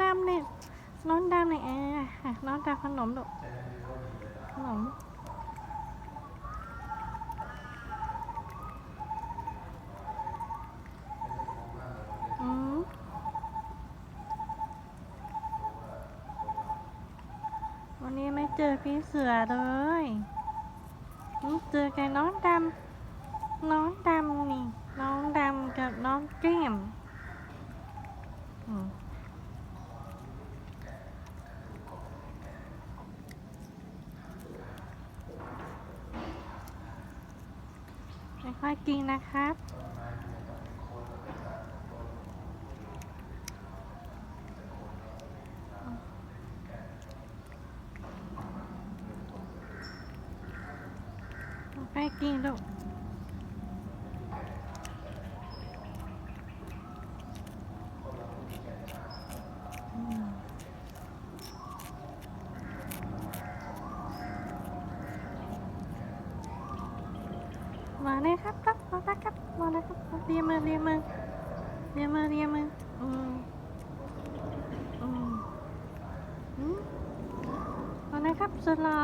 ดำเนี่ยน้องดำเนี่ยอะน้องดำขนมลูขนมวันนี้ไม่เจอพี่เสือเลยเจอแค่น้องดำน้องดำนี่น้องดำกับน้องแก้มอืม ค่อยกินนะครับ ค่อยกินลูก มาเลยครับครับมาแล้วครับมาแล้วครับเรียมือเรียมือเรียมือเรียมืออืมอืมอืมมาเลยครับสุดหล่อ